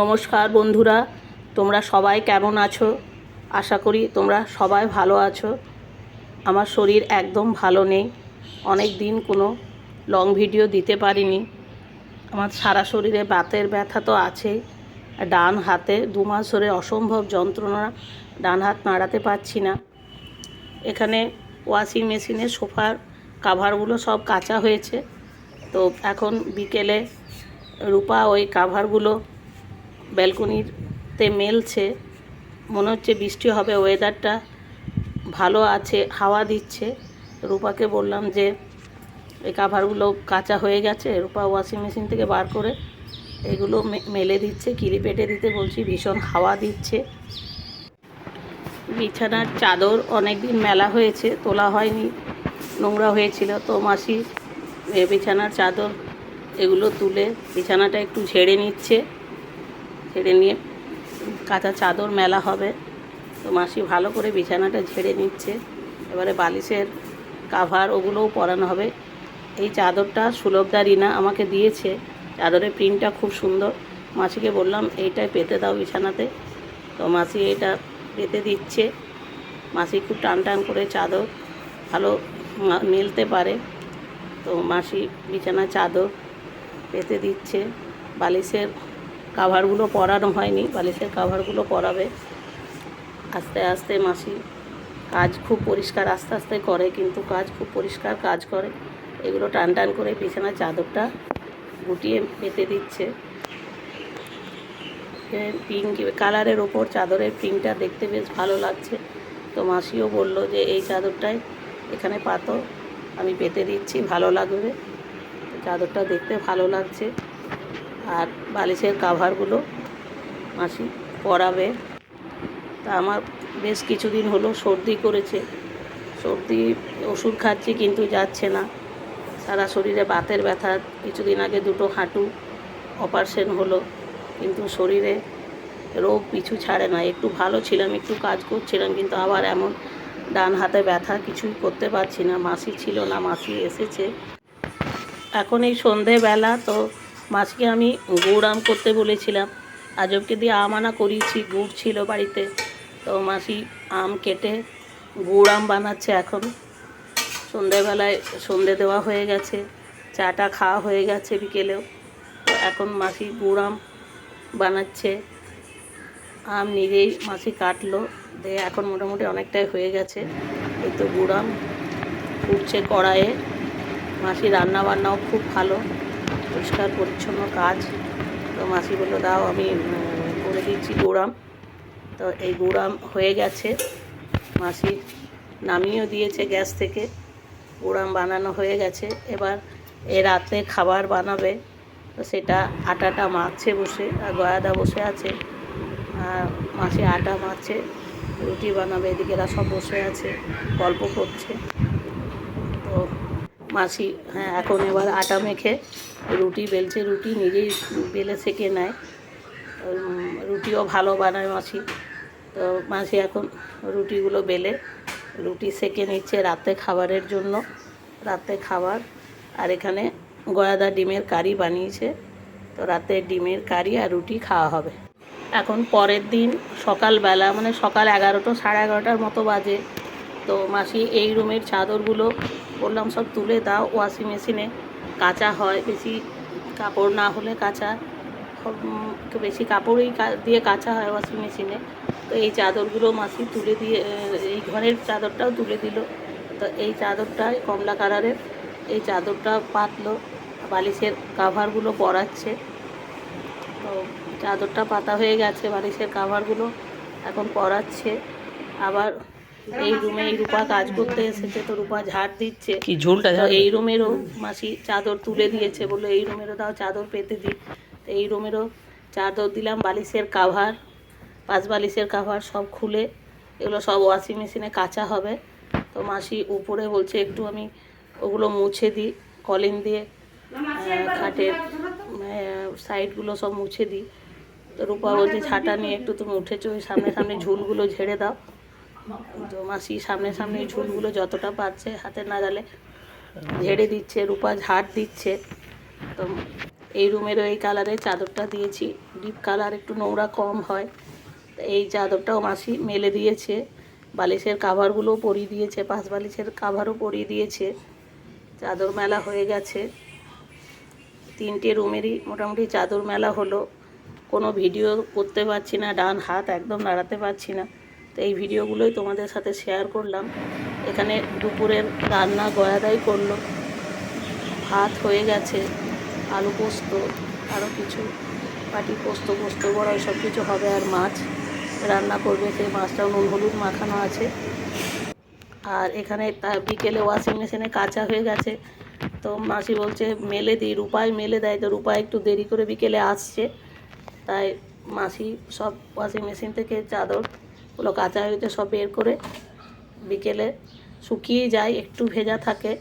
নমস্কার বন্ধুরা, তোমরা সবাই কেমন আছো? আশা করি তোমরা সবাই ভালো আছো। আমার শরীর একদম ভালো নেই। অনেক দিন কোনো লং ভিডিও দিতে পারিনি। আমার সারা শরীরে বাতের ব্যথা তো আছেই। ডান হাতে দু মাস ধরে অসম্ভব যন্ত্রণা, ডান হাত নাড়াতে পারছি না। এখানে ওয়াশিং মেশিনে সোফার কাভারগুলো সব কাঁচা হয়েছে। তো এখন বিকেলে রূপা ওই কাভারগুলো ব্যালকনিতে মেলছে। মনে হচ্ছে বৃষ্টি হবে ওয়েদারটা ভালো আছে, হাওয়া দিচ্ছে। রূপাকে বললাম যে, এই কাভারগুলো কাঁচা হয়ে গেছে। রূপা ওয়াশিং মেশিন থেকে বার করে এগুলো মেলে দিচ্ছে, কিলি পেটে দিতে বলছি, ভীষণ হাওয়া দিচ্ছে। বিছানার চাদর অনেক দিন মেলা হয়েছে, তোলা হয়নি, নোংরা হয়েছিল। তো মাসি বিছানার চাদর এগুলো তুলে বিছানাটা একটু ঝেড়ে নিচ্ছে। ঝেড়ে নিয়ে কাঁচা চাদর মেলা হবে। তো মাসি ভালো করে বিছানাটা ঝেড়ে নিচ্ছে। এবারে বালিশের কাভার ওগুলোও পরানো হবে। এই চাদরটা সুলভদা রিনা আমাকে দিয়েছে। চাদরের প্রিন্টটা খুব সুন্দর। মাসিকে বললাম, এইটাই পেতে দাও বিছানাতে। তো মাসি এটা পেতে দিচ্ছে। মাসি খুব টান টান করে চাদর ভালো মেলতে পারে। তো মাসি বিছানা চাদর পেতে দিচ্ছে। বালিশের কাভারগুলো পরানো হয়নি, বালিশের কাভারগুলো পরাবে। আস্তে আস্তে মাসি কাজ খুব পরিষ্কার, আস্তে আস্তে করে, কিন্তু কাজ খুব পরিষ্কার কাজ করে। এগুলো টান টান করে বিছানার চাদরটা গুটিয়ে পেতে দিচ্ছে। পিঙ্ক কালারের ওপর চাদরের প্রিন্টটা দেখতে বেশ ভালো লাগছে। তো মাসিও বলল যে, এই চাদরটাই এখানে পাতো, আমি পেতে দিচ্ছি, ভালো লাগবে। চাদরটা দেখতে ভালো লাগছে। আর বালিশের কাভারগুলো মাসি পরাবে। তা আমার বেশ কিছুদিন হলো সর্দি করেছে। সর্দি ওষুধ খাচ্ছি কিন্তু যাচ্ছে না। সারা শরীরে বাতের ব্যথা, কিছুদিন আগে দুটো হাঁটু অপারেশন হলো, কিন্তু শরীরে রোগ পিছু ছাড়ে না। একটু ভালো ছিলাম, একটু কাজ করছিলাম, কিন্তু আবার এমন ডান হাতে ব্যথা, কিছুই করতে পারছি না। মাসি ছিল না, মাসি এসেছে। এখন এই সন্ধেবেলা তো মাসিকে আমি গুড় আম করতে বলেছিলাম। আজবকে দিয়ে আম আনা করিয়েছি, গুড় ছিল বাড়িতে। তো মাসি আম কেটে গুড় আম বানাচ্ছে এখন। সন্ধেবেলায় সন্ধে দেওয়া হয়ে গেছে, চাটা খাওয়া হয়ে গেছে বিকেলেও। এখন মাসি গুড় আম বানাচ্ছে। আম নিজেই মাসি কাটলো, দিয়ে এখন মোটামুটি অনেকটাই হয়ে গেছে। এই তো গুড় আম কড়াইয়ে। মাসি রান্না বান্নাও খুব ভালো। পরিষ্কার, পরিচ্ছন্ন কাজ। তো মাসি বলল, দাও, আমি করে দিচ্ছি গোড়াম। তো এই গুড়াম হয়ে গেছে। মাসি নামিয়েও দিয়েছে গ্যাস থেকে। গোড়াম বানানো হয়ে গেছে। এবার এ রাতে খাবার বানাবে। তো সেটা আটাটা মাখছে বসে, আর গয়াদা বসে আছে। আর মাসি আটা মাখছে, রুটি বানাবে এদিকে এরা সব বসে আছে, গল্প করছে। মাসি হ্যাঁ এখন এবার আটা মেখে রুটি বেলছে, রুটি নিজেই বেলে সেকে নেয়। রুটিও ভালো বানায় মাসি। তো মাসি এখন রুটিগুলো বেলে, রুটি সেকে নিচ্ছে রাতে খাবারের জন্য, রাতে খাবার। আর এখানে গয়াদা ডিমের কারি বানিয়েছে, তো রাতে ডিমের কারি আর রুটি খাওয়া হবে। এখন পরের দিন সকালবেলা মানে সকাল এগারোটা সাড়ে এগারোটার মতো বাজে, তো মাসি এই রুমের চাদরগুলো বললাম সব তুলে দাও ওয়াশিং মেশিনে কাঁচা হয়, বেশি কাপড় না হলে কাঁচা বেশি কাপড়ই দিয়ে কাঁচা হয় ওয়াশিং মেশিনে তো এই চাদরগুলো মাসি তুলে দিয়ে এই ঘরের চাদরটাও তুলে দিল। তো এই চাদরটাই কমলা কালারের, এই চাদরটা পাতলো, বালিশের কাভারগুলো পরাচ্ছে। তো চাদরটা পাতা হয়ে গেছে, বালিশের কাভারগুলো এখন পরাচ্ছে। আবার এই রুমে এই রূপা কাজ করতে এসেছে তো রূপা ঝাড় দিচ্ছে। কি ঝোলটা এই রুমেরও মাসি চাদর তুলে দিয়েছে বলে এই রুমেরও দাও চাদর পেতে দিই তো এই রুমেরও চাদর দিলাম বালিশের কাভার পাঁচ বালিশের কাভার সব খুলে এগুলো সব ওয়াশিং মেশিনে কাঁচা হবে। তো মাসি উপরে বলছে একটু আমি ওগুলো মুছে দিই কলিন দিয়ে খাটের সাইডগুলো সব মুছে দিই। তো রূপা বলছে ঝাঁটা নিয়ে একটু তুমি উঠেছো ওই সামনে সামনে ঝুলগুলো ঝেড়ে দাও। তো মাসি সামনে সামনে ঝুলগুলো যতটা পাচ্ছে হাতে নাগালে ঝেড়ে দিচ্ছে, রূপা ঝাড় দিচ্ছে। তো এই রুমেরও এই কালারের চাদরটা দিয়েছি। ডিপ কালার একটু নোংরা কম হয়। এই চাদরটাও মাসি মেলে দিয়েছে। বালিশের কাভারগুলোও পরিয়ে দিয়েছে, পাঁচ বালিশের কাভারও পরিয়ে দিয়েছে। চাদর মেলা হয়ে গেছে। তিনটে রুমেরই মোটামুটি চাদর মেলা হলো। কোনো ভিডিও করতে পারছি না, ডান হাত একদম নাড়াতে পারছি না। তো এই ভিডিওগুলোই তোমাদের সাথে শেয়ার করলাম। এখানে দুপুরের রান্না গয়াদাই করল। ভাত হয়ে গেছে, আলু পোস্ত আরও কিছু। পাটি পোস্ত পোস্ত বড়া, সব কিছু হবে আর মাছ। রান্না করবে সেই মাছটাও নুন, হলুদ মাখানো আছে। আর এখানে বিকেলে ওয়াশিং মেশিনে কাঁচা হয়ে গেছে। তো মাসি বলছে, মেলে দিই রূপায় মেলে দেয়। তো রূপায় একটু দেরি করে বিকেলে আসছে। তাই মাসি সব ওয়াশিং মেশিন থেকে চাদরগুলো কাঁচা হয়েছে সব বের করে বিকেলে শুকিয়ে যায়, একটু ভেজা থাকে।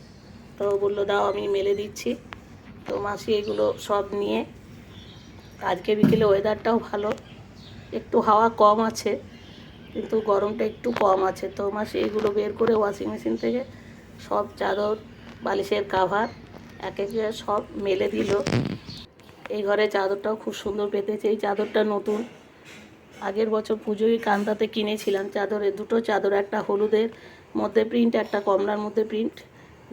তো বলল, দাও, আমি মেলে দিচ্ছি। তো মাসি এগুলো সব নিয়ে, আজকে বিকেলে ওয়েদারটাও ভালো। একটু হাওয়া কম আছে, কিন্তু গরমটা একটু কম আছে। তো মাসি এগুলো বের করে ওয়াশিং মেশিন থেকে সব চাদর, বালিশের কাভার এক এক সব মেলে দিল। এই ঘরে চাদরটাও খুব সুন্দর পেতেছে এই চাদরটা নতুন। আগের বছর পুজোয় কান্তাতে কিনেছিলাম চাদরে, দুটো চাদর, একটা হলুদের মধ্যে প্রিন্ট একটা কমলার মধ্যে প্রিন্ট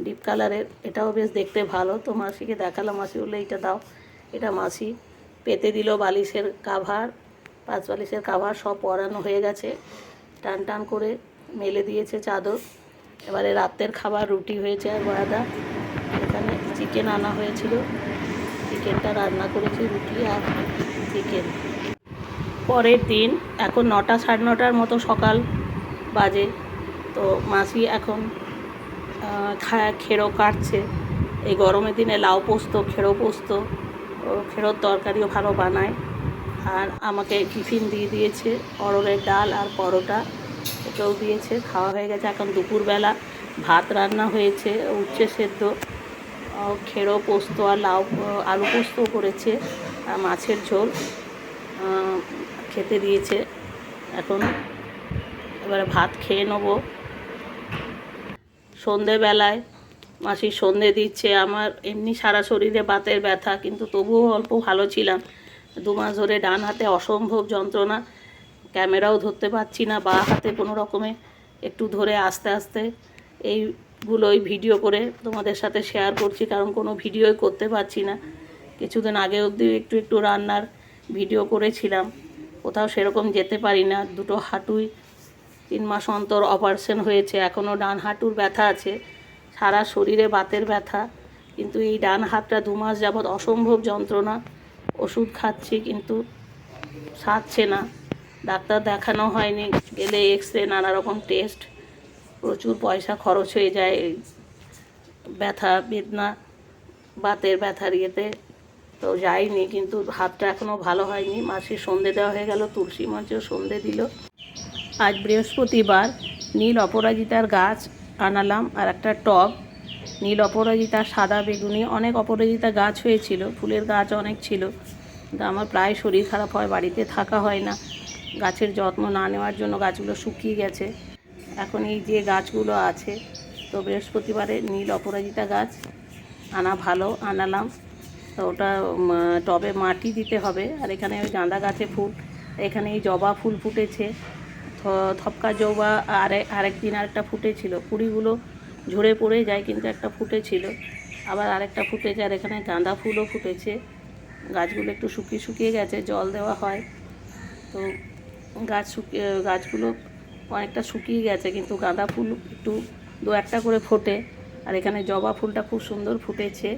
ডিপ কালারের এটাও বেশ দেখতে ভালো। তো মাসিকে দেখালাম, মাসি বলল, এইটা দাও। এটা মাসি পেতে দিল বালিশের কাভার পাঁচ বালিশের কাভার সব পরানো হয়ে গেছে। টান টান করে মেলে দিয়েছে চাদর। এবারে রাতের খাবার রুটি হয়েছে আর বয়াদা এখানে চিকেন আনা হয়েছিল। চিকেনটা রান্না করেছি, রুটি আর চিকেন পরের দিন, এখন নটা সাড়ে নটার মতো সকাল বাজে। তো মাসি এখন খেরো কাটছে। এই গরমের দিনে লাউ পোস্ত, খেরো পোস্ত খেরোর তরকারিও ভালো বানায়। আর আমাকে টিফিন দিয়ে দিয়েছে অরলের ডাল আর পরোটা। এটাও দিয়েছে, খাওয়া হয়ে গেছে এখন দুপুরবেলা। ভাত রান্না হয়েছে, উচ্ছে সেদ্ধ। খেরো পোস্ত আর লাউ, আলু পোস্ত করেছে, আর মাছের ঝোল। খেতে দিয়েছে। এখন এবারে ভাত খেয়ে নেব। সন্ধেবেলায় মাসি সন্ধে দিচ্ছে। আমার এমনি সারা শরীরে বাতের ব্যথা, কিন্তু তবুও অল্প ভালো ছিলাম। দু মাস ধরে ডান হাতে অসম্ভব যন্ত্রণা। ক্যামেরাও ধরতে পারছি না, বা হাতে কোনো রকমে একটু ধরে আস্তে আস্তে। এইগুলোই ভিডিও করে তোমাদের সাথে শেয়ার করছি, কারণ কোনো ভিডিওই করতে পারছি না। কিছুদিন আগে অবধি একটু একটু রান্নার ভিডিও করেছিলাম। কোথাও সেরকম যেতে পারি না, দুটো হাঁটুই তিন মাস অন্তর অপারেশন হয়েছে এখনও ডান হাঁটুর ব্যথা আছে, সারা শরীরে বাতের ব্যথা, কিন্তু এই ডান হাতটা দু মাস যাবৎ অসম্ভব যন্ত্রণা, ওষুধ খাচ্ছি কিন্তু সারছে না, ডাক্তার দেখানো হয়নি, গেলে এক্স রে নানা রকম টেস্ট প্রচুর পয়সা খরচ হয়ে যায় ব্যথা, বেদনা, বাতের ব্যথার ইয়েতে। তো যাইনি, কিন্তু হাতটা এখনও ভালো হয়নি। মাসির সন্ধে দেওয়া হয়ে গেল, তুলসী মঞ্চেও সন্ধে দিল। আজ বৃহস্পতিবার, নীল অপরাজিতার গাছ আনালাম আর একটা টব। নীল অপরাজিতা, সাদা বেগুনি, অনেক অপরাজিতা গাছ হয়েছিল। ফুলের গাছ অনেক ছিল। কিন্তু আমার প্রায় শরীর খারাপ হয়, বাড়িতে থাকা হয় না। গাছের যত্ন না নেওয়ার জন্য গাছগুলো শুকিয়ে গেছে। এখন এই যে গাছগুলো আছে, তো বৃহস্পতিবারে নীল অপরাজিতা গাছ আনা ভালো, আনালাম। তো ওটা টবে মাটি দিতে হবে। আর এখানে ওই গাঁদা গাছে ফুল এখানে এই জবা ফুল ফুটেছে। থপকা জবা আর, আরেক দিন আরেকটা ফুটেছিল। কুড়িগুলো ঝরে পড়ে যায় কিন্তু একটা ফুটেছিল। আবার আরেকটা ফুটেছে আর এখানে গাঁদা ফুলও ফুটেছে। গাছগুলো একটু শুকিয়ে শুকিয়ে গেছে, জল দেওয়া হয়। তো গাছ শুকিয়ে গাছগুলো অনেকটা শুকিয়ে গেছে কিন্তু গাঁদা ফুল একটু দু একটা করে ফোটে। আর এখানে জবা ফুলটা খুব সুন্দর ফুটেছে।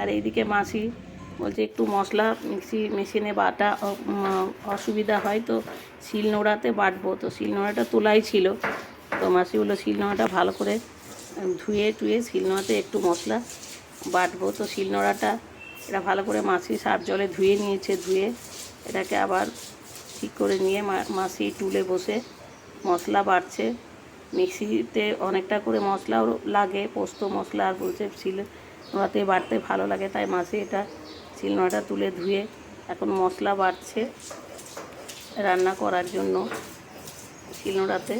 আর এইদিকে মাসি বলছে একটু মশলা মিক্সি মেশিনে বাটা অসুবিধা হয় তো শিলনোড়াতে বাটবো। তো শিলনোড়াটা তোলাই ছিল। তো মাসি বলল শিলনোড়াটা ভালো করে ধুয়ে টুয়ে শিলনোড়াতে একটু মশলা বাটবো। তো শিলনোড়াটা এটা ভালো করে মাসি সার জলে ধুয়ে নিয়েছে, ধুয়ে এটাকে আবার ঠিক করে নিয়ে মাসি টুলে বসে মশলা বাটছে। মিক্সিতে অনেকটা করে মশলাও লাগে, পোস্ত মশলা আর বলছে শিল নোড়াতে বাড়তে ভালো লাগে, তাই মাসি এটা শিলনোড়াটা তুলে ধুয়ে এখন মশলা বাড়ছে রান্না করার জন্য। শিলনোড়াতে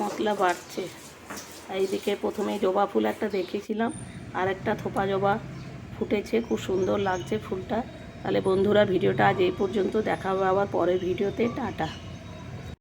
মশলা বাড়ছে। এইদিকে প্রথমে জবা ফুল একটা দেখেছিলাম, আর একটা থোপা জবা ফুটেছে, খুব সুন্দর লাগছে ফুলটা। তাহলে বন্ধুরা, ভিডিওটা আজ এই পর্যন্ত, দেখা হবে আবার পরের ভিডিওতে, টাটা।